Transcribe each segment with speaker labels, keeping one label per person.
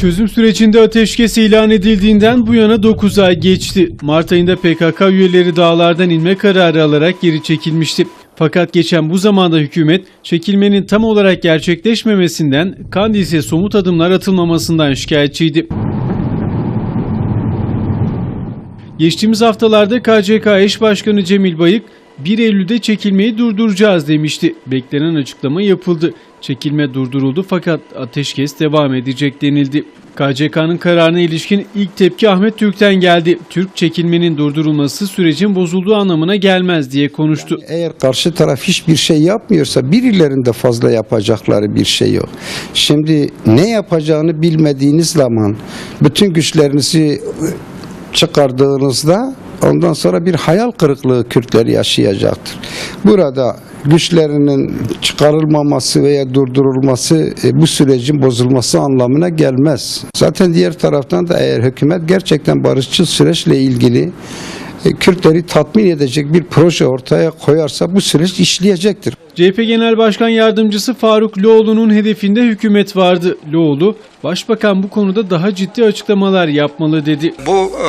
Speaker 1: Çözüm sürecinde ateşkes ilan edildiğinden bu yana 9 ay geçti. Mart ayında PKK üyeleri dağlardan inme kararı alarak geri çekilmişti. Fakat geçen bu zamanda hükümet çekilmenin tam olarak gerçekleşmemesinden, Kandil'se somut adımlar atılmamasından şikayetçiydi. Geçtiğimiz haftalarda KCK eş başkanı Cemil Bayık 1 Eylül'de çekilmeyi durduracağız demişti. Beklenen açıklama yapıldı. Çekilme durduruldu fakat ateşkes devam edecek denildi. KCK'nın kararına ilişkin ilk tepki Ahmet Türk'ten geldi. Türk çekilmenin durdurulması sürecin bozulduğu anlamına gelmez diye konuştu.
Speaker 2: Eğer karşı taraf hiçbir şey yapmıyorsa birilerinde fazla yapacakları bir şey yok. Şimdi ne yapacağını bilmediğiniz zaman bütün güçlerinizi çıkardığınızda ondan sonra bir hayal kırıklığı Kürtler yaşayacaktır. Burada güçlerinin çıkarılmaması veya durdurulması e, bu sürecin bozulması anlamına gelmez. Zaten diğer taraftan da eğer hükümet gerçekten barışçıl süreçle ilgili e, Kürtleri tatmin edecek bir proje ortaya koyarsa bu süreç işleyecektir.
Speaker 1: CHP Genel Başkan Yardımcısı Faruk Loğlu'nun hedefinde hükümet vardı. Loğlu, Başbakan bu konuda daha ciddi açıklamalar yapmalı dedi.
Speaker 3: Bu e,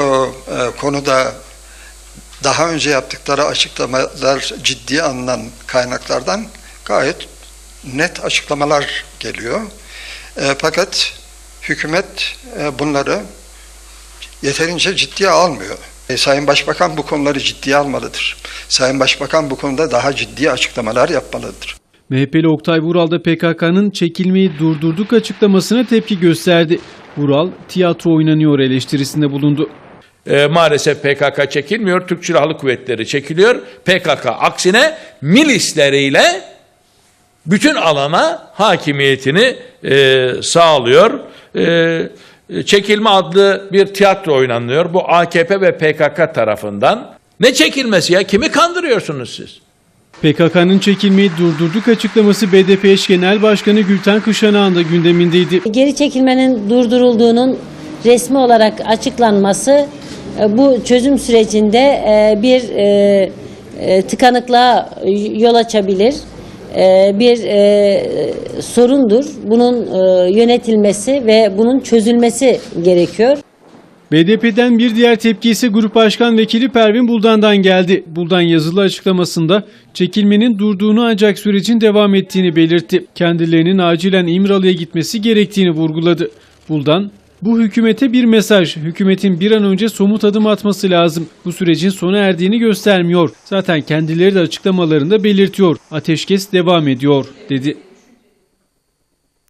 Speaker 3: e, konuda daha önce yaptıkları açıklamalar ciddi alınan kaynaklardan gayet net açıklamalar geliyor. E, fakat hükümet e, bunları yeterince ciddiye almıyor. E, Sayın Başbakan bu konuları ciddiye almalıdır. Sayın Başbakan bu konuda daha ciddi açıklamalar yapmalıdır.
Speaker 1: MHP'li Oktay Vural da PKK'nın çekilmeyi durdurduk açıklamasına tepki gösterdi. Vural, tiyatro oynanıyor eleştirisinde bulundu.
Speaker 4: E, maalesef PKK çekilmiyor. Türk Silahlı Kuvvetleri çekiliyor. PKK aksine milisleriyle bütün alana hakimiyetini e, sağlıyor. E, çekilme adlı bir tiyatro oynanıyor. Bu AKP ve PKK tarafından. Ne çekilmesi ya? Kimi kandırıyorsunuz siz?
Speaker 1: PKK'nın çekilmeyi durdurduk açıklaması BDP eş genel başkanı Gülten Kışanağ'ın da gündemindeydi.
Speaker 5: Geri çekilmenin durdurulduğunun resmi olarak açıklanması bu çözüm sürecinde e, bir e, e, tıkanıklığa yol açabilir. E, Bir e, sorundur. Bunun e, yönetilmesi ve bunun çözülmesi gerekiyor.
Speaker 1: BDP'den bir diğer tepki ise Grup Başkan Vekili Pervin Buldan'dan geldi. Buldan yazılı açıklamasında çekilmenin durduğunu ancak sürecin devam ettiğini belirtti. Kendilerinin acilen İmralı'ya gitmesi gerektiğini vurguladı. Buldan, bu hükümete bir mesaj. Hükümetin bir an önce somut adım atması lazım. Bu sürecin sona erdiğini göstermiyor. Zaten kendileri de açıklamalarında belirtiyor. Ateşkes devam ediyor, dedi.